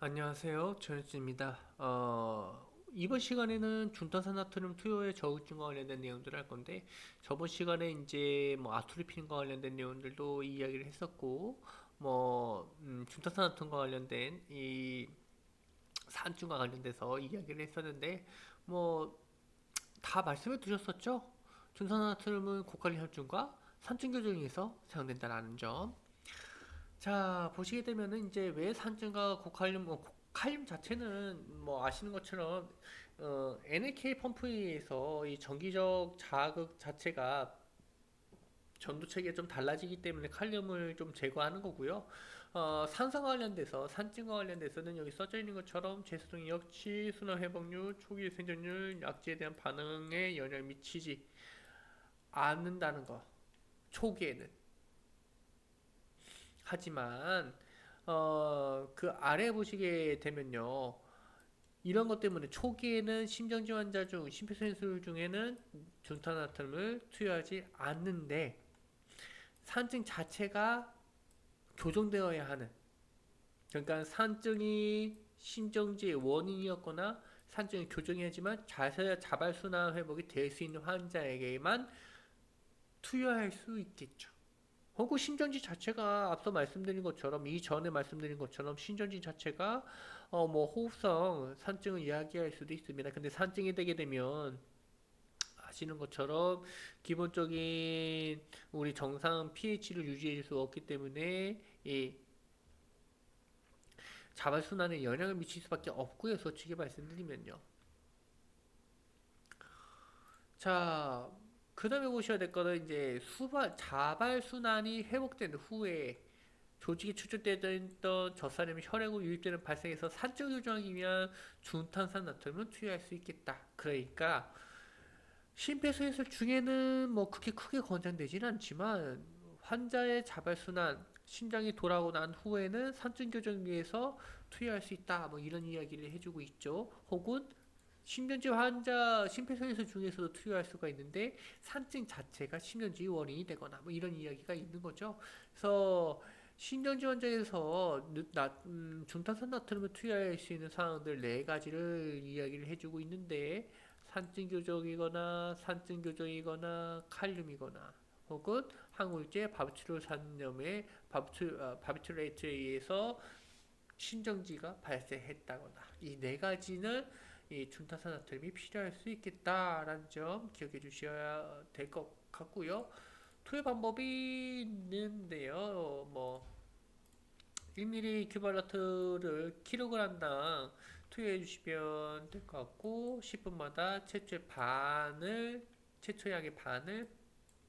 안녕하세요. 전현진입니다. 어, 이번 시간에는 중탄산 나트륨 투여의 저울증과 관련된 내용들을 할 건데 저번 시간에 이제 뭐 아토리핀과 관련된 내용들도 이야기를 했었고 뭐 음, 중탄산 나트륨과 관련된 이 산증과 관련돼서 이야기를 했었는데 뭐 다 말씀해 두셨었죠? 중탄산 나트륨은 고칼륨 혈증과 산증 교정에서 사용된다라는 점. 자, 보시게 되면은 이제 왜 산증과 고칼륨, 뭐 고칼륨 자체는 뭐 아시는 것처럼 어, NAK 펌프에 의해서 이 전기적 자극 자체가 전도 체계가 좀 달라지기 때문에 칼륨을 좀 제거하는 거고요. 어, 산성과 관련돼서 산증과 관련돼서는 여기 써져 있는 것처럼 제수동 역치, 순환 회복률, 초기 생존율, 약제에 대한 반응에 영향을 미치지 않는다는 거. 초기에는. 하지만 어, 그 아래 보시게 되면요. 이런 것 때문에 초기에는 심정지 환자 중 심폐소생술 중에는 중탄화탄을 투여하지 않는데 산증 자체가 교정되어야 하는 그러니까 산증이 심정지의 원인이었거나 산증이 교정해야지만 자세 자발순환 회복이 될 수 있는 환자에게만 투여할 수 있겠죠. 혹은 신전지 자체가 앞서 말씀드린 것처럼 이전에 말씀드린 것처럼 신전지 자체가 어 뭐 호흡성 산증을 이야기할 수도 있습니다. 근데 산증이 되게 되면 아시는 것처럼 기본적인 우리 정상 pH를 유지해 줄수 없기 때문에 이 자발순환에 영향을 미칠 수밖에 없고요. 솔직히 말씀드리면요. 자, 그 다음에 보셔야 될 거는 이제 수발, 자발순환이 회복된 후에 조직에 추출되던 젖산염이 혈액으로 유입되는 발생해서 산적 위한 중탄산 나트륨을 투여할 수 있겠다. 그러니까 심폐소생술 중에는 뭐 그렇게 크게 권장되지는 않지만 환자의 자발순환, 심장이 돌아오고 난 후에는 산증 교정 위해서 투여할 수 있다. 뭐 이런 이야기를 해주고 있죠. 혹은 심전지 환자 심폐소생술 중에서도 투여할 수가 있는데 산증 자체가 심전지 원인이 되거나 뭐 이런 이야기가 있는 거죠. 그래서 심전지 환자에서 음, 중탄산 나트륨을 투여할 수 있는 상황들 네 가지를 이야기를 해주고 있는데 산증 교정이거나 산증 교정이거나 칼륨이거나 혹은 항우울제 바비츄로산염의 바비츄, 아, 바비츄레이트에 의해서 신정지가 발생했다거나 이 네 가지는 이 중탄산나트륨이 필요할 수 있겠다라는 점 기억해 주셔야 될 것 같고요. 투여 방법이 있는데요. 뭐 1ml 큐발라트를 킬로그램당 투여해 주시면 될 것 같고 10분마다 최초의 반을 최초약의 반을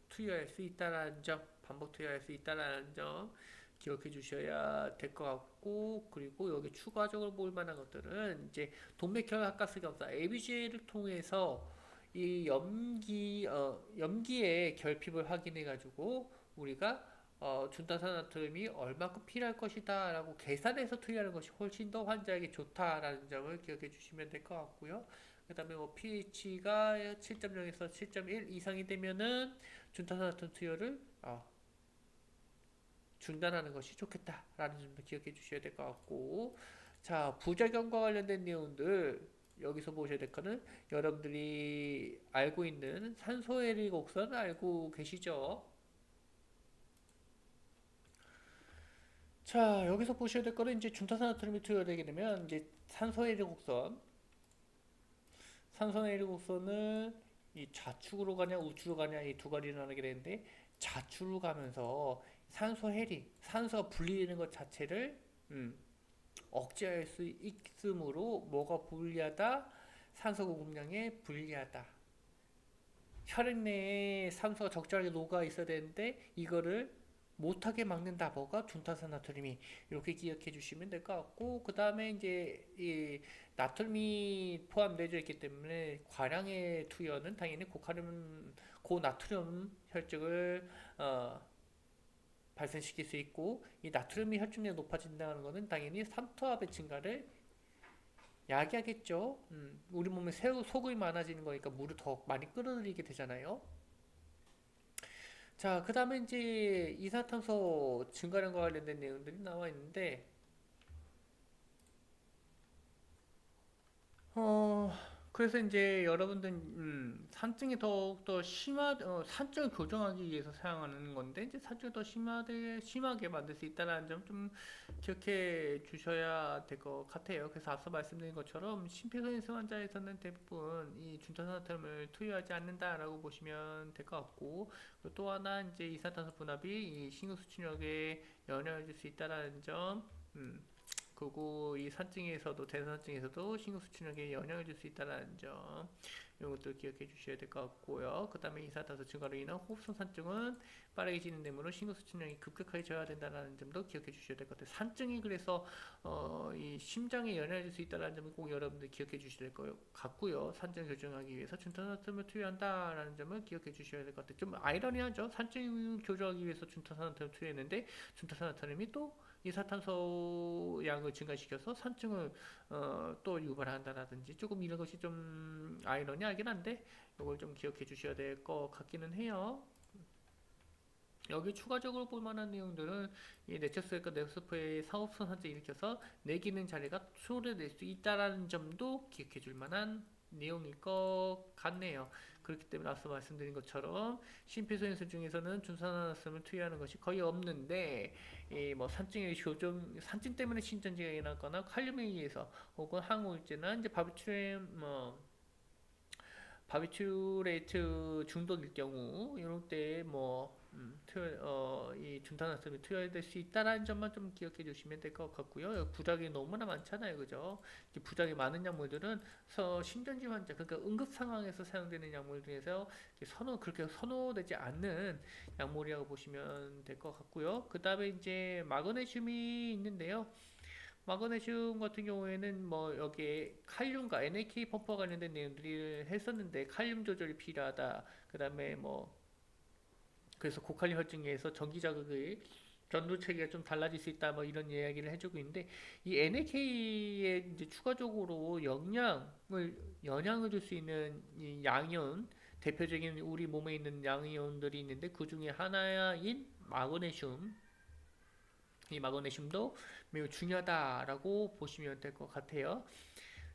투여할 수 있다라는 점 반복 투여할 수 있다라는 점 기억해 주셔야 될 것 같고 그리고 여기 추가적으로 볼 만한 것들은 이제 동맥혈압가스 검사 ABG를 통해서 이 염기 어, 염기의 결핍을 확인해 가지고 우리가 어, 준탄산나트륨이 얼마큼 필요할 것이다 라고 계산해서 투여하는 것이 훨씬 더 환자에게 좋다라는 점을 기억해 주시면 될 것 같고요. 그 다음에 뭐 pH가 7.0에서 7.1 이상이 되면은 준탄산나트륨 투여를 어, 중단하는 것이 좋겠다라는 점도 기억해 주셔야 될 것 같고 자 부작용과 관련된 내용들 여기서 보셔야 될 거는 여러분들이 알고 있는 산소에릭 옥선 알고 계시죠? 자 여기서 보셔야 될 거는 이제 중탄산나트륨이 투여되게 되면 이제 산소에릭 옥선 산소에릭 옥선은 이 좌측으로 가냐 우측으로 가냐 이 두 가지로 나누게 되는데 좌측으로 가면서 산소 해리, 산소가 분리되는 것 자체를 음, 억제할 수 있으므로 뭐가 불리하다? 산소 공급량에 불리하다. 혈액 내에 산소가 적절하게 녹아 있어야 되는데 이거를 못하게 막는다. 뭐가 중탄산 나트륨이 이렇게 기억해 주시면 될 것 같고 그 다음에 이제 이 나트륨이 포함되어 있기 때문에 과량의 투여는 당연히 고칼륨 고나트륨 혈증을 어, 발생시킬 수 있고 이 나트륨이 혈중량이 높아진다는 것은 당연히 삼투압의 증가를 야기하겠죠. 음, 우리 몸에 새우 소금이 많아지는 거니까 물을 더 많이 끌어들이게 되잖아요. 자, 그 다음에 이제 이산탄소 증가량과 관련된 내용들이 나와 있는데 어, 그래서 이제 여러분들 음, 산증이 더욱더 심하, 어, 산증을 교정하기 위해서 사용하는 건데 이제 산증이 더 심하게 심하게 만들 수 있다는 점 좀 기억해 주셔야 될 것 같아요. 그래서 앞서 말씀드린 것처럼 심폐소생술 환자에서는 대부분 이 준탄산화탄을 투여하지 않는다라고 보시면 될 것 같고 또 하나 이제 이산탄소 분압이 이 신경수축력에 줄수 있다는 점. 음, 그리고 이 산증에서도 대사산증에서도 신경 수축력에 영향을 줄 수 있다는 점 이런 것들 기억해 주셔야 될 것 같고요. 그 다음에 이산화탄소 증가로 인한 호흡성 산증은 빠르게 진행되므로 신경 수축력이 급격하게 저하된다는 점도 기억해 주셔야 될 것 같아요. 산증이 그래서 어, 이 심장에 영향을 줄 수 있다는 점을 꼭 여러분들 기억해 주셔야 될 것 같고요. 산증 교정하기 위해서 준탄산탄을 투여한다라는 점을 기억해 주셔야 될 것 같아요. 좀 아이러니하죠. 산증 교정하기 위해서 준탄산탄을 투여했는데 준탄산탄이 또 이산탄소 양을 증가시켜서 산증을 어, 또 유발한다라든지 조금 이런 것이 좀 아이러니하긴 한데 이걸 좀 기억해 주셔야 될 것 같기는 해요. 여기 추가적으로 볼 만한 내용들은 이 네처스과 네스프의 사업선 산증 일으켜서 내 기능 자리가 소홀해질 수 있다라는 점도 기억해 줄 만한 내용일 것 같네요. 그렇기 때문에 앞서 말씀드린 것처럼 심폐소생술 중에서는 준산화탄을 투여하는 것이 거의 없는데 이뭐 산증의 교정 산증 때문에 신전지가 일어나거나 칼륨에 의해서 혹은 항우울제나 이제 바비큐레 뭐 바비큐레이트 중독일 경우 이런 때뭐 음, 투여, 어, 이 준탄화탄이 투여될 수 있다라는 점만 좀 기억해 주시면 될 것 같고요. 부작용이 너무나 많잖아요, 그죠? 이 부작용이 많은 약물들은 서 심전지 환자, 그러니까 응급 상황에서 사용되는 약물 중에서 선호 그렇게 선호되지 않는 약물이라고 보시면 될 것 같고요. 그 다음에 이제 마그네슘이 있는데요. 마그네슘 같은 경우에는 뭐 여기에 칼륨과 NAK 펌프와 관련된 내용들이 했었는데 칼륨 조절이 필요하다. 그 다음에 뭐 그래서 고칼륨 혈증에서 전기 자극의 전도 체계가 좀 달라질 수 있다 뭐 이런 이야기를 해주고 있는데 이 NAK에 이제 추가적으로 영양을 영향을 줄 수 있는 이 양이온 대표적인 우리 몸에 있는 양이온들이 있는데 그 중에 하나인 마그네슘 이 마그네슘도 매우 중요하다라고 보시면 될 것 같아요.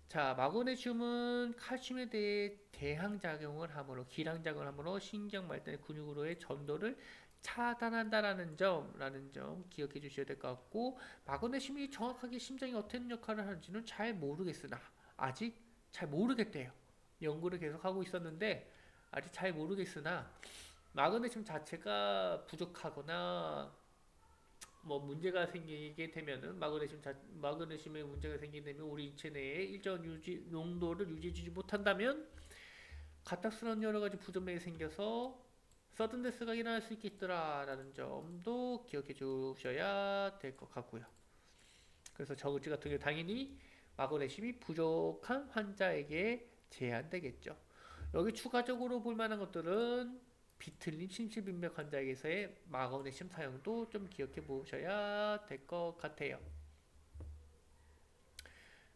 자, 마그네슘은 칼슘에 대해 대항작용을 함으로 기량작용을 함으로 신경 발달 근육으로의 전도를 차단한다라는 점 라는 점 기억해 주셔야 될 것 같고 마그네슘이 정확하게 심장이 어떤 역할을 하는지는 잘 모르겠으나 아직 잘 모르겠대요. 연구를 계속 하고 있었는데 아직 잘 모르겠으나 마그네슘 자체가 부족하거나 뭐 문제가 생기게 되면은 마그네슘 자, 마그네슘에 문제가 생기게 되면 우리 인체 내에 일정 유지 농도를 유지해주지 못한다면 갑작스러운 여러 가지 부전맥이 생겨서 서든 데스가 일어날 수 있겠더라라는 점도 기억해 주셔야 될 것 같고요. 그래서 저울지 같은 경우 당연히 마그네슘이 부족한 환자에게 제한되겠죠. 여기 추가적으로 볼 만한 것들은 비틀림 심실빈맥 환자에게서의 마그네슘 사용도 좀 기억해 보셔야 될 것 같아요.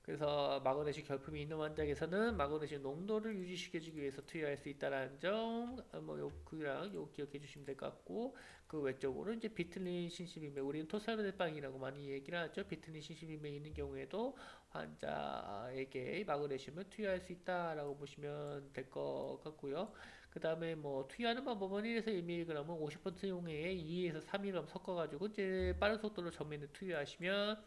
그래서 마그네슘 결핍이 있는 환자에게서는 마그네슘 농도를 유지시켜주기 위해서 투여할 수 있다는 점, 뭐, 요, 그랑 요 기억해 주시면 될 것 같고, 그 외적으로 이제 비틀린 신시빈맥, 우리는 토살베빵이라고 많이 얘기를 하죠. 비틀린 신시빈맥 있는 경우에도 환자에게 마그네슘을 투여할 수 있다라고 보시면 될 것 같고요. 그 다음에 뭐 투여하는 방법은 1에서 1mg은 50% 용해에 2에서 3mg 섞어가지고 이제 빠른 속도로 전면에 투여하시면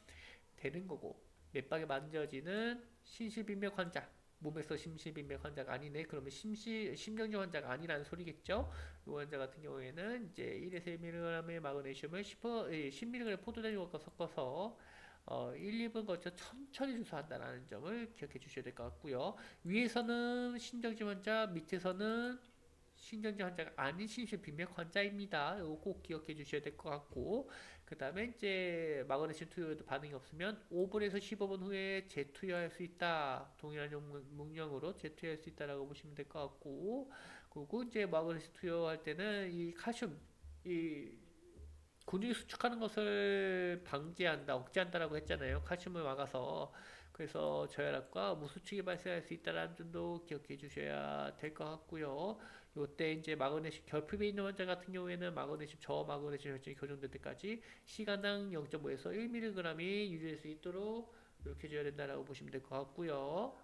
되는 거고 맥박에 만져지는 심실빈맥 환자 몸에서 심실빈맥 환자가 아니네 그러면 심실 심정지 환자가 아니라는 소리겠죠 이 환자 같은 경우에는 이제 1에서 1mg의 마그네슘을 10, 10mg 포도당과 섞어서 어, 1, 2분 거쳐 천천히 주사한다는 점을 기억해 주셔야 될 것 같고요. 위에서는 신정지 환자, 밑에서는 신경질 환자가 아닌 심실빈맥 환자입니다. 이거 꼭 기억해 주셔야 될 것 같고 그 다음에 이제 마그네슘 투여에도 반응이 없으면 5분에서 15분 후에 재투여할 수 있다. 동일한 문명으로 재투여할 수 있다라고 보시면 될 것 같고 그리고 이제 마그네슘 투여할 때는 이 칼슘 이 근육이 수축하는 것을 방지한다, 억제한다라고 했잖아요. 칼슘을 막아서 그래서 저혈압과 무수축이 발생할 수 있다는 점도 기억해 주셔야 될 것 같고요. 이때 이제 마그네슘 결핍이 있는 환자 같은 경우에는 마그네슘 저마그네슘 혈증이 교정될 때까지 시간당 0.5에서 1mg이 유지될 수 있도록 이렇게 줘야 된다라고 보시면 될 것 같고요.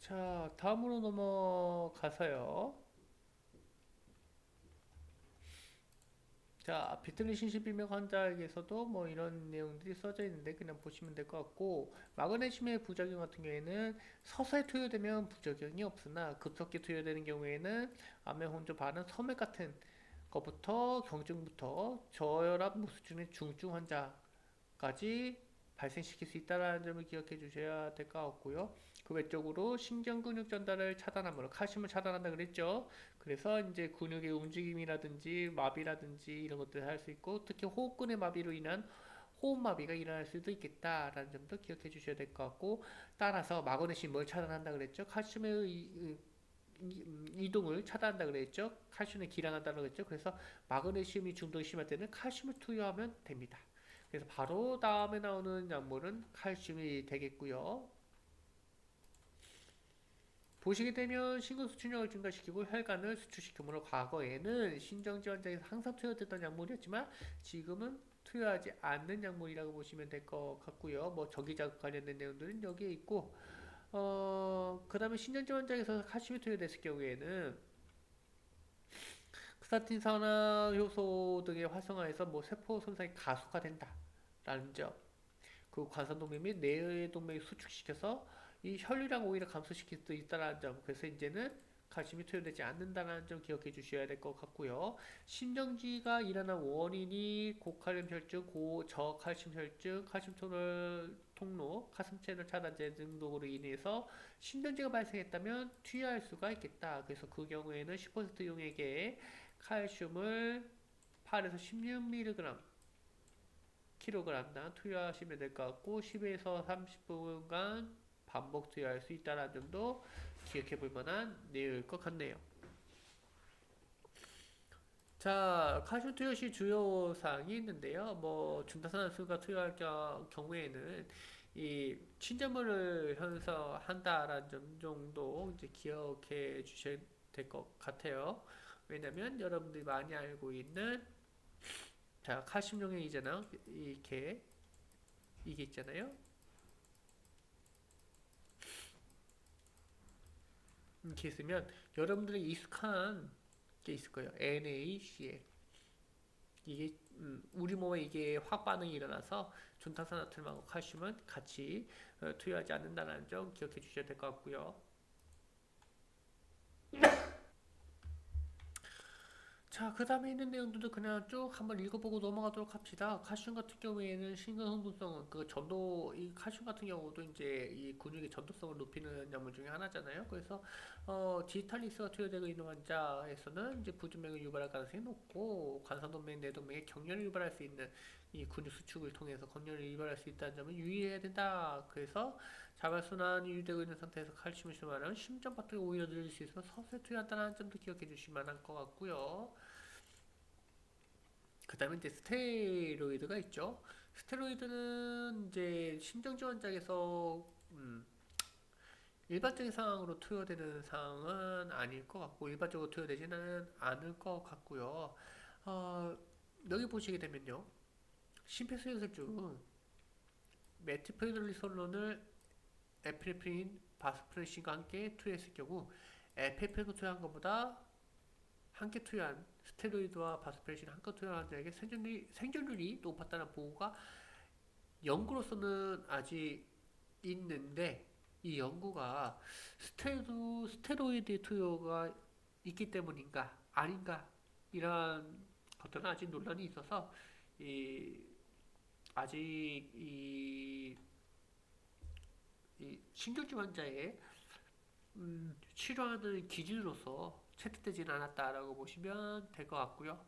자, 다음으로 넘어가서요. 자, 비틀리 신시 비명 환자에게서도 뭐 이런 내용들이 써져 있는데 그냥 보시면 될 것 같고 마그네슘의 부작용 같은 경우에는 서서히 투여되면 부작용이 없으나 급속히 투여되는 경우에는 암의 혼조 반응 섬액 같은 것부터 경증부터 저혈압 무수증의 중증 환자까지 발생시킬 수 있다는 점을 기억해 주셔야 될 것 같고요. 그 외적으로 신경 근육 전달을 차단함으로 칼슘을 차단한다 그랬죠. 그래서 이제 근육의 움직임이라든지 마비라든지 이런 것들을 할 수 있고 특히 호흡근의 마비로 인한 호흡마비가 일어날 수도 있겠다라는 점도 기억해 주셔야 될 것 같고 따라서 마그네슘 뭘 차단한다 그랬죠? 칼슘의 이- 이- 음, 이동을 차단한다 그랬죠? 칼슘을 기량한다 그랬죠? 그래서 마그네슘이 중독이 심할 때는 칼슘을 투여하면 됩니다. 그래서 바로 다음에 나오는 약물은 칼슘이 되겠고요. 보시게 되면 신근 수축력을 증가시키고 혈관을 수축시키므로 과거에는 신정지 환자에서 항상 투여됐던 약물이었지만 지금은 투여하지 않는 약물이라고 보시면 될 것 같고요. 뭐 저기자극 관련된 내용들은 여기에 있고 어, 그 다음에 환자에서 칼슘이 투여됐을 경우에는 크사틴 산화 효소 등의 활성화에서 뭐 세포 손상이 가속화된다 라는 점. 그 관상동맥 및 뇌동맥 수축시켜서 이 혈류량 오히려 감소시킬 수도 있다는 점. 그래서 이제는 칼슘이 투여되지 않는다는 점 기억해 주셔야 될 것 같고요. 심정지가 일어난 원인이 고칼륨 혈증, 고저 칼슘 혈증, 칼슘 토널 통로, 가슴 채널 차단제 등으로 인해서 심정지가 발생했다면 투여할 수가 있겠다. 그래서 그 경우에는 10% 용액에 칼슘을 8에서 16mg 킬로그램당 투여하시면 될 것 같고 10에서 30분간 반복 투여할 수 있다는 점도 기억해 볼 만한 내용일 것 같네요. 자, 칼슘 투여 시 주요 사항이 있는데요. 뭐 중타산화수가 투여할 겨- 경우에는 이 친절물을 현서한다라는 점 정도 이제 기억해 주셔야 될 것 같아요. 왜냐면 여러분들이 많이 알고 있는 자, 칼슘 용액이잖아요. 이렇게 이게 있잖아요. 이렇게 있으면 여러분들이 익숙한 게 있을 거예요. NaCl. 이게 음, 우리 몸에 이게 화학 반응이 일어나서 존탄산화툴하고 칼슘은 같이 어, 투여하지 않는다는 점 기억해 주셔야 될 것 같고요. 자, 그 다음에 있는 내용들도 그냥 쭉 한번 읽어보고 넘어가도록 합시다. 칼슘 같은 경우에는 신근 흥분성, 그 전도, 이 칼슘 같은 경우도 이제 이 근육의 전도성을 높이는 약물 중에 하나잖아요. 그래서, 어, 디지탈리스가 투여되고 있는 환자에서는 이제 부준맥을 유발할 가능성이 높고, 관상동맥, 내동맥에 경련을 유발할 수 있는 이 근육 수축을 통해서 경련을 유발할 수 있다는 점을 유의해야 된다. 그래서 자발순환이 유지되고 있는 상태에서 칼슘을 심하면 박동이 오히려 늘릴 수 있어서 서서히 투여한다는 점도 기억해 주시면 할 것 같고요. 그 다음에 이제 스테로이드가 있죠. 스테로이드는 이제 환자에서 음, 일반적인 상황으로 투여되는 상황은 아닐 것 같고 일반적으로 투여되지는 않을 것 같고요. 어, 여기 보시게 되면요. 심폐소생술 중 메티프레놀리솔론을 에피네프린, 바스프레신과 함께 투여했을 경우 에피네프린을 투여한 것보다 함께 투여한 스테로이드와 바스프레신 함께 투여한 환자에게 생존율이, 생존율이 높았다는 보고가 연구로서는 아직 있는데 이 연구가 스테로, 스테로이드 투여가 있기 때문인가 아닌가 이런 것들은 아직 논란이 있어서 이 아직 이, 이 신경증 환자의 음, 치료하는 기준으로서 채택되지는 않았다라고 보시면 될 것 같고요.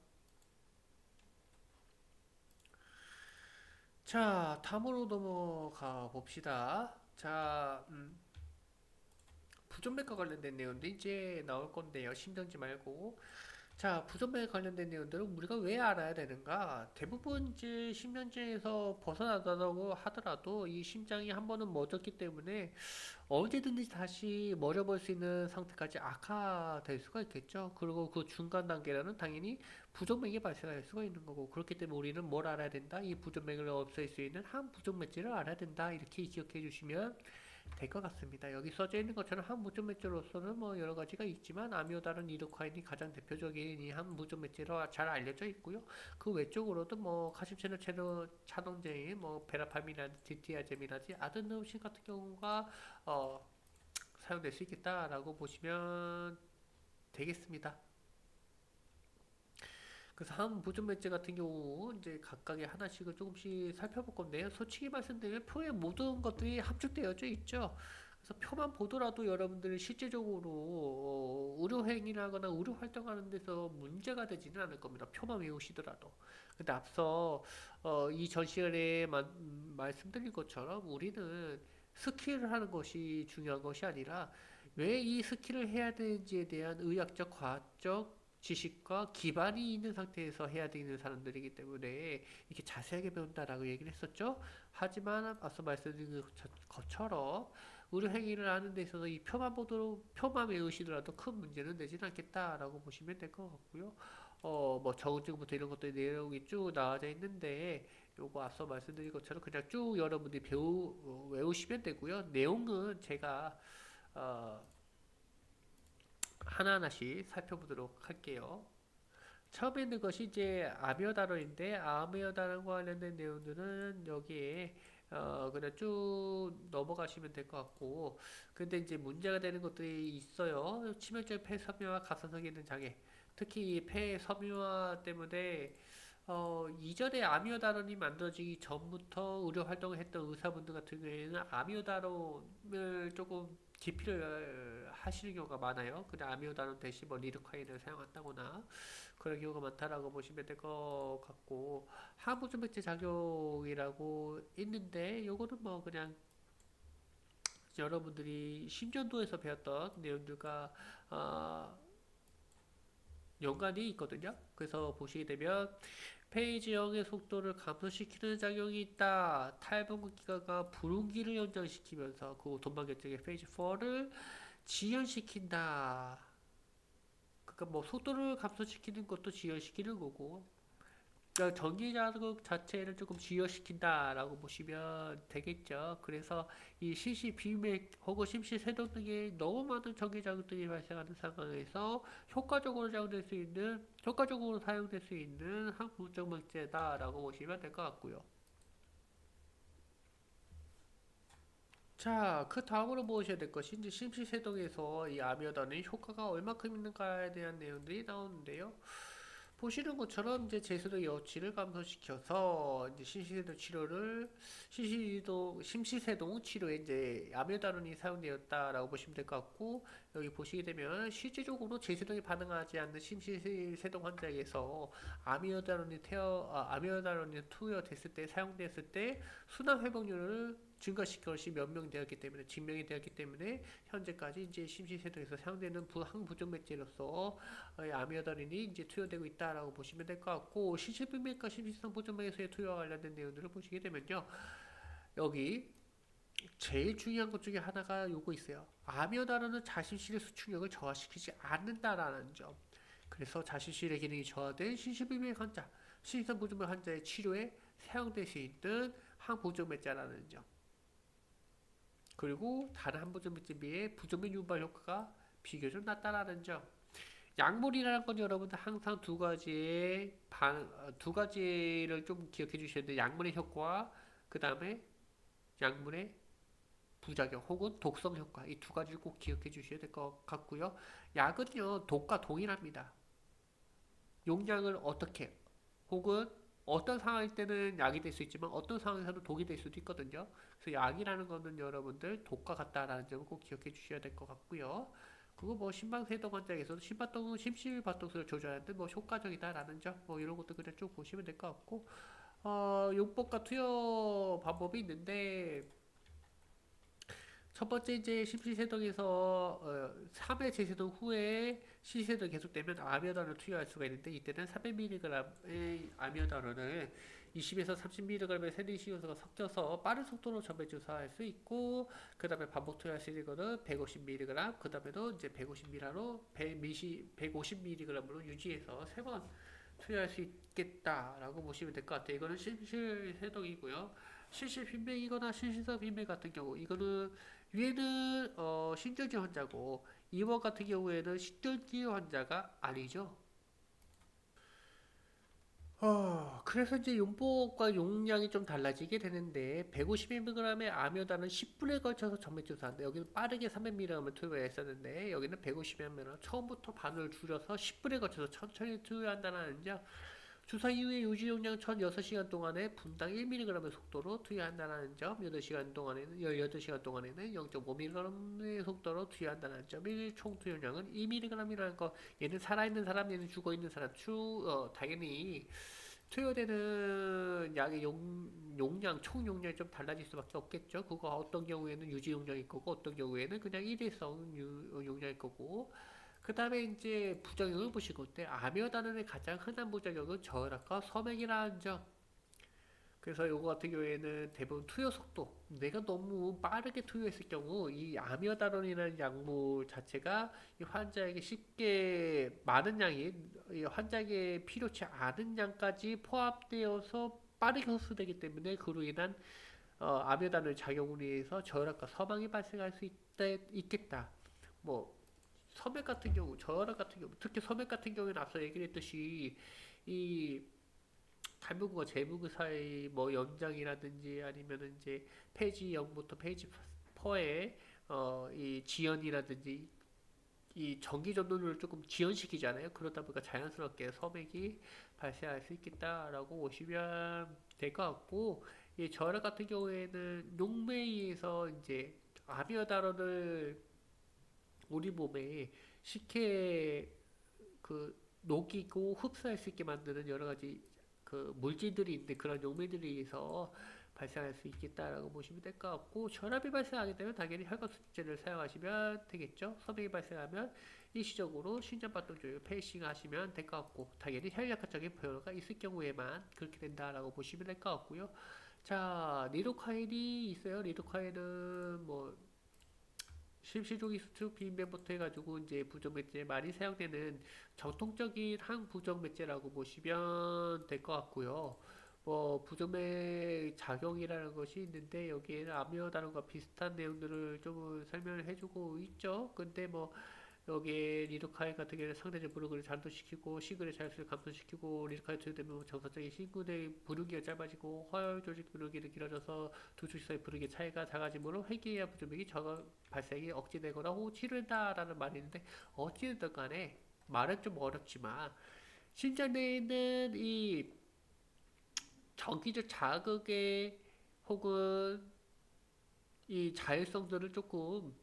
자, 다음으로 넘어가 봅시다. 자, 음, 부전맥과 관련된 내용도 이제 나올 건데요. 심정지 말고. 자, 부전맥에 관련된 내용들은 우리가 왜 알아야 되는가? 대부분 이제 심전지에서 벗어나다고 하더라도 이 심장이 한 번은 멎었기 때문에 언제든지 다시 멎어볼 수 있는 상태까지 악화될 수가 있겠죠. 그리고 그 중간 단계라는 당연히 부정맥이 발생할 수가 있는 거고 그렇기 때문에 우리는 뭘 알아야 된다? 이 부정맥을 없앨 수 있는 한 부정맥질을 알아야 된다. 이렇게 기억해 주시면 될 것 같습니다. 여기 써져 있는 것처럼 한 무좀 맥주로서는 뭐 여러 가지가 있지만 아미오다른 이르콰인이 가장 대표적인 이 한 무좀 맥주로 잘 알려져 있고요. 그 외쪽으로도 뭐 카심체너 체너 차동제인 뭐 베라팜이라든지 디아젬이라든지 아드노신 같은 경우가 어, 사용될 수 있겠다라고 보시면 되겠습니다. 그래서 한 보존 매체 같은 경우 이제 각각의 하나씩을 조금씩 살펴볼 건데요. 솔직히 말씀드리면 표에 모든 것들이 함축되어져 있죠. 그래서 표만 보더라도 여러분들이 실제적으로 어, 의료 행위라거나 의료 활동하는 데서 문제가 되지는 않을 겁니다. 표만 외우시더라도. 근데 앞서 어, 이전 시간에 마- 음, 말씀드린 것처럼 우리는 스킬을 하는 것이 중요한 것이 아니라 왜 이 스킬을 해야 되는지에 대한 의학적, 과학적 지식과 기반이 있는 상태에서 해야 되는 사람들이기 때문에 이렇게 자세하게 배운다라고 얘기를 했었죠. 하지만 앞서 말씀드린 것- 것처럼 의료 행위를 하는 데 있어서 이 표만 보도록 표만 외우시더라도 큰 문제는 되지는 않겠다라고 보시면 될 것 같고요. 어, 뭐 저울증부터 이런 것들 내용이 쭉 나와져 있는데 요거 앞서 말씀드린 것처럼 그냥 쭉 여러분들이 배우 어, 외우시면 되고요. 내용은 제가 어, 하나하나씩 살펴보도록 할게요. 처음에 있는 것이 이제 아미오다로인데 아미오다로과 관련된 내용들은 여기에 어 그냥 쭉 넘어가시면 될 것 같고 근데 이제 문제가 되는 것들이 있어요. 치명적인 폐 섬유화 가산성 기능 장애 특히 이 폐 섬유화 때문에 어 이전에 아미오다론이 만들어지기 전부터 의료 활동을 했던 의사분들 같은 경우에는 아미오다론을 조금 기피를 하시는 경우가 많아요. 그냥 아미오다론 대신 뭐 리도카인을 사용한다거나 그런 경우가 많다라고 보시면 될 것 같고 항부전백제 작용이라고 있는데 요거는 뭐 그냥 여러분들이 심전도에서 배웠던 내용들과 어, 연관이 있거든요. 그래서 보시게 되면 페이지 0의 속도를 감소시키는 작용이 있다. 탈분구 기가가 불운기를 연장시키면서 그 돈방 결정의 페이지 4를 지연시킨다. 그러니까 뭐 속도를 감소시키는 것도 지연시키는 거고 그러니까 전기 자극 자체를 조금 지연시킨다라고 보시면 되겠죠. 그래서 이 CC 비맥 혹은 심시 세동 등의 너무 많은 전기 자극들이 발생하는 상황에서 효과적으로 사용될 수 있는 효과적으로 사용될 수 있는 항부정 맥제다라고 보시면 될 것 같고요. 자, 그 다음으로 보셔야 될 것이 이제 심시세동에서 이 아미오다는 효과가 얼마큼 있는가에 대한 내용들이 나오는데요. 보시는 것처럼 이제 제수도 여치를 감소시켜서 이제 심시세동 치료를 심시도 심시세동 치료에 이제 아미오다론이 사용되었다라고 보시면 될 것 같고 여기 보시게 되면 실제적으로 제수동이 반응하지 않는 심시세동 환자에서 아미오다론이 태어 아, 아미오다론이 투여됐을 때 사용됐을 때 순환 회복률을 증가시킨 것이 명명되었기 때문에 증명이 되었기 때문에 현재까지 이제 심시세동에서 사용되는 부- 항부정맥제로서 어, 아미오다린이 이제 투여되고 있다라고 보시면 될 것 같고 시실비맥과 심시성 보정맥에서의 투여와 관련된 내용들을 보시게 되면요. 여기 제일 중요한 것 중에 하나가 요거 있어요. 아미오다린은 자신실의 수축력을 저하시키지 않는다라는 점. 그래서 자신실의 기능이 저하된 신실비맥 환자 신성 보정맥 환자의 치료에 사용될 수 있는 항보정맥자라는 점 그리고 다른 한보정맥제 비해 부정맥 유발 효과가 비교적 낮다라는 점. 약물이라는 건 여러분들 항상 두 가지의 반, 어, 두 가지를 좀 기억해 주셔야 돼요. 약물의 효과와 그 다음에 약물의 부작용 혹은 독성 효과 이 두 가지를 꼭 기억해 주셔야 될 것 같고요. 약은요 독과 동일합니다. 용량을 어떻게 혹은 어떤 상황일 때는 약이 될 수 있지만 어떤 상황에서는 독이 될 수도 있거든요. 그래서 약이라는 거는 여러분들 독과 같다라는 점을 꼭 기억해 주셔야 될 것 같고요. 그거 뭐 심방세동 환자에서도 심박동 심실박동수를 조절하는데 뭐 효과적이다라는 점, 뭐 이런 것도 그냥 쭉 보시면 될 것 같고, 어, 용법과 투여 방법이 있는데 첫 번째 이제 심시세동에서 어, 3회 제세동 후에 시세도 계속되면 아미오다를 투여할 수가 있는데 이때는 300mg의 아미오다론을 20에서 30mg의 세리시오스가 섞여서 빠른 속도로 점에 주사할 수 있고 그 다음에 반복 투여할 수 있는 거는 150mg 그 다음에도 이제 150mg로 150mg로 유지해서 세 번 투여할 수 있겠다라고 보시면 될 것 같아요. 이거는 실실 세동이고요. 실실 빈맥이거나 실실성 빈맥 같은 경우 이거는 위에는 어, 신전지 환자고 2번 같은 경우에는 신전지 환자가 아니죠. 어, 그래서 이제 용복과 용량이 좀 달라지게 되는데 150mg의 아미오다는 10분에 걸쳐서 전맥 주사인데 여기는 빠르게 300mg을 투여했었는데 여기는 150mg 처음부터 반을 줄여서 10분에 걸쳐서 천천히 투여한다는 점 주사 이후에 유지 용량 1006시간 동안에 분당 1mg의 속도로 투여한다는 점 8시간 동안에는 18시간 동안에는 0.5mg의 속도로 투여한다는 점 1총 투여량은 2mg이라는 거 얘는 살아있는 사람 얘는 죽어 있는 사람 추 어, 당연히 투여되는 약의 용, 용량, 총 용량이 좀 달라질 수밖에 없겠죠. 그거 어떤 경우에는 유지 용량일 거고, 어떤 경우에는 그냥 일회성 유- 어, 용량일 거고. 그 다음에 이제 부작용을 보시고 때 아미오다는의 가장 흔한 부작용은 저혈압과 섬액이라는 점. 그래서 요거 같은 경우에는 대부분 투여 속도 내가 너무 빠르게 투여했을 경우 이 아미오다론이라는 약물 자체가 이 환자에게 쉽게 많은 양이 이 환자에게 필요치 않은 양까지 포함되어서 빠르게 흡수되기 때문에 그로 인한 어, 아미오다론 작용으로 인해서 저혈압과 서방이 발생할 수 있다, 있겠다. 뭐 섬액 같은 경우, 저혈압 같은 경우, 특히 섬액 같은 경우에는 앞서 얘기를 했듯이 이 제부구 사이 뭐 연장이라든지 아니면은 이제 폐지 0부터 폐지 4의 어, 이 지연이라든지 이 전기 전도를 조금 지연시키잖아요. 그러다 보니까 자연스럽게 섬액이 발생할 수 있겠다라고 보시면 될 것 같고, 이 저혈압 같은 경우에는 용매에서 이제 아미오다론을 우리 몸에 쉽게 그 녹이고 흡수할 수 있게 만드는 여러 가지 그 물질들이 있는데 그런 용매들에 의해서 발생할 수 있겠다라고 보시면 될 것 같고 전압이 발생하게 되면 당연히 혈관수축제를 사용하시면 되겠죠. 섬액이 발생하면 일시적으로 신전발동 조절 페이싱 하시면 될 것 같고 당연히 혈액학적인 변화가 있을 경우에만 그렇게 된다라고 보시면 될 것 같고요. 자 리도카인이 있어요. 리도카인은 뭐 심시종이 수축 비인배부터 해가지고 이제 부정맥제에 많이 사용되는 정통적인 항부정맥제라고 보시면 될 것 같고요. 뭐 부정맥 작용이라는 것이 있는데 여기에는 아미오다론과 비슷한 내용들을 좀 설명을 해주고 있죠. 근데 뭐 여기에 같은 경우는 상대적 부르기를 잘도시키고 시그널 자율수를 감소시키고 리도카인 투여되면 정서적인 신근의 부르기가 짧아지고 허혈 조직 부르기는 길어져서 두 주사의 부르기 차이가 작아지므로 회귀와 부정맥이 적 발생이 억제되거나 혹 치료된다라는 말이 있는데 어찌됐든 간에 말은 좀 어렵지만 신장 내에 있는 이 정기적 자극에 혹은 이 자율성들을 조금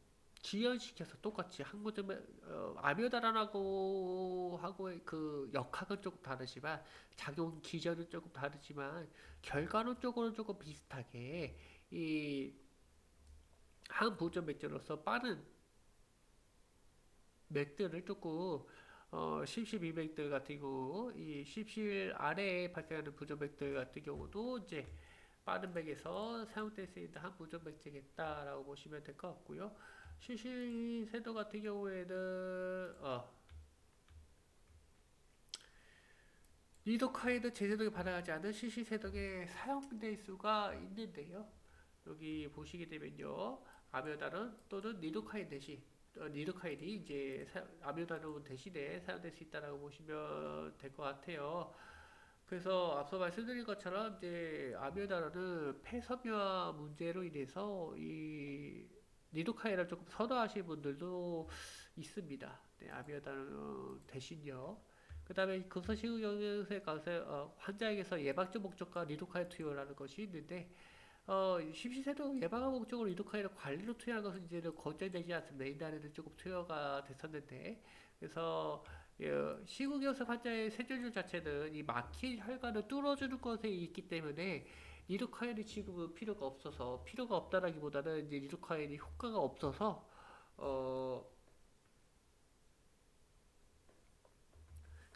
지연시켜서 똑같이 항구점에 어, 아미오다란하고 하고의 그 역학은 조금 다르지만 작용 기전은 조금 다르지만 결과론적으로는 조금 비슷하게 이 항부전 맥주로서 빠른 맥들을 조금 어, 십십 맥들 같은 경우 이 십실 아래에 발생하는 부전맥들 같은 경우도 이제 빠른 맥에서 사용될 수 있는 한 부전맥제겠다라고 보시면 될 것 같고요. 실시세도 같은 경우에는 어, 리도카이드 제세동에 반응하지 않은 실시세동에 사용될 수가 있는데요. 여기 보시게 되면요. 아미오다론 또는 리도카인 대신 어, 리도카인이 이제 사- 아미오다론 대신에 사용될 수 있다라고 보시면 될 것 같아요. 그래서 앞서 말씀드린 것처럼 이제 아미오다론은 폐섬유화 문제로 인해서 이 리도카인을 조금 선호하시는 분들도 있습니다. 네, 아미오다론 대신요. 그 다음에 영양소에 관해서 어, 환자에게서 예방적 목적과 리도카인 투여라는 것이 있는데 어, 심시세도 예방한 목적으로 리도카인을 관리로 투여하는 것은 이제는 권장되지 않습니다. 옛날에는 조금 투여가 됐었는데 그래서 어, 시국경색 환자의 세조율 자체는 이 막힌 혈관을 뚫어주는 것에 있기 때문에 리도카인이 지금은 필요가 없어서 필요가 없다라기보다는 이제 리도카인이 효과가 없어서 어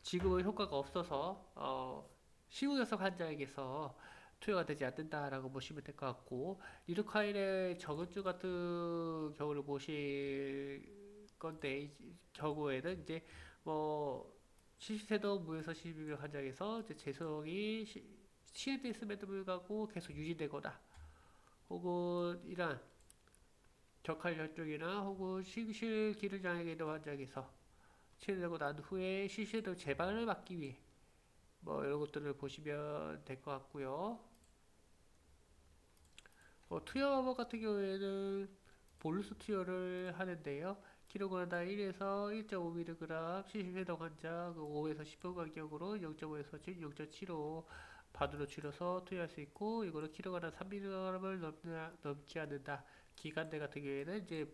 지금은 효과가 없어서 어 시국경색 환자에게서 투여가 되지 않는다라고 보시면 될 것 같고 리도카인의 저근주 같은 경우를 보실 건데 이 경우에는 이제 뭐 실시세도 무에서 12일 환자에서 이제 재성이 시- 시행됐음에도 불구하고 계속 유지되거나 혹은 이러한 격할 혈증이나 혹은 심실 기능 장애가 있는 환자에게서 치료되고 난 후에 실시세도 재발을 막기 위해 뭐 이런 것들을 보시면 될 것 같고요. 어, 투여 방법 같은 경우에는 볼루스 투여를 하는데요. 킬로그램당 1에서 1.5mg 시신회동 환자 그 5에서 10분 간격으로 0.5에서 0.75 반으로 줄여서 투여할 수 있고 이거는 킬로그램 3mg을 넘, 넘지 않는다. 기간대 같은 경우에는 이제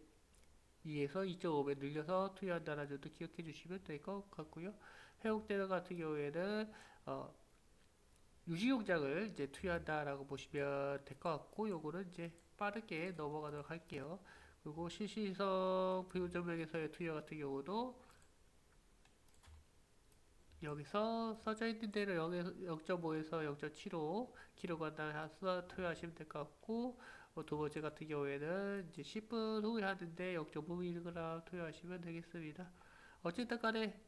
2에서 2.5배 늘려서 투여한다는 점도 기억해 주시면 될 것 같고요. 회복되는 같은 경우에는 어, 유지용장을 이제 투여한다라고 보시면 될 것 같고 요거는 이제 빠르게 넘어가도록 할게요. 그리고 실시성 부유점액에서의 투여 같은 경우도 여기서 써져 있는 대로 0에서 0.5에서 0.75 kg당 수 투여하시면 될 것 같고 어, 두 번째 같은 경우에는 이제 10분 후에 하는데 0.5mg 투여하시면 되겠습니다. 어쨌든 간에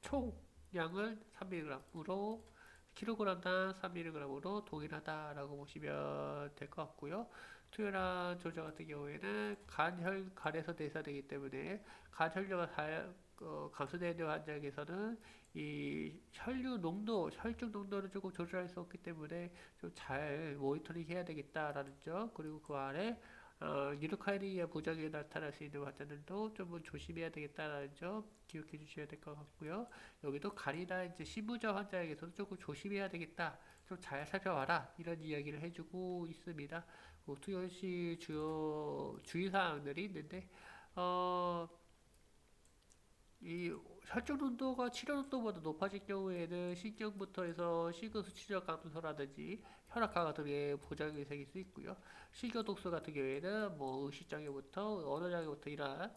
총 양을 3mg으로 kg당 3mg으로 동일하다라고 보시면 될 것 같고요. 투여량 조절 같은 경우에는 간혈 간에서 대사되기 때문에 간혈류가 다, 어, 감소되는 환자에게서는 이 혈류 농도, 혈중 농도를 조금 조절할 수 없기 때문에 좀 잘 모니터링 해야 되겠다라는 점 그리고 그 안에 어, 유르카리아 부작용이 나타날 수 있는 환자들도 좀 조심해야 되겠다라는 점 기억해 주셔야 될 것 같고요. 여기도 간이나 이제 신부전 환자에게서도 조금 조심해야 되겠다. 좀 잘 살펴봐라. 이런 이야기를 해주고 있습니다. 뭐 투여 시 주요 주의사항들이 있는데, 어, 이 혈중 농도가 치료 농도보다 높아질 경우에는 신경부터 해서 신경 수치적 감소라든지 혈압 강화 등의 부작용이 생길 수 있고요. 신경 독소 같은 경우에는 뭐 의식장애부터 언어장애부터 이러한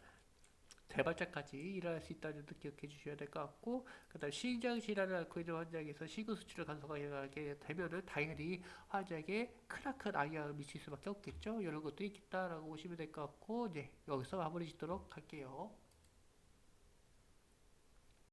대발작까지 일어날 수 있다는 점도 기억해 주셔야 될 것 같고 그다음 신장 질환을 앓고 있는 환자에게서 신경 수치를 감소하게 되면은 당연히 환자에게 크나큰 악영향을 미칠 수밖에 없겠죠. 이런 것도 있겠다라고 보시면 될 것 같고 이제 여기서 마무리 짓도록 할게요.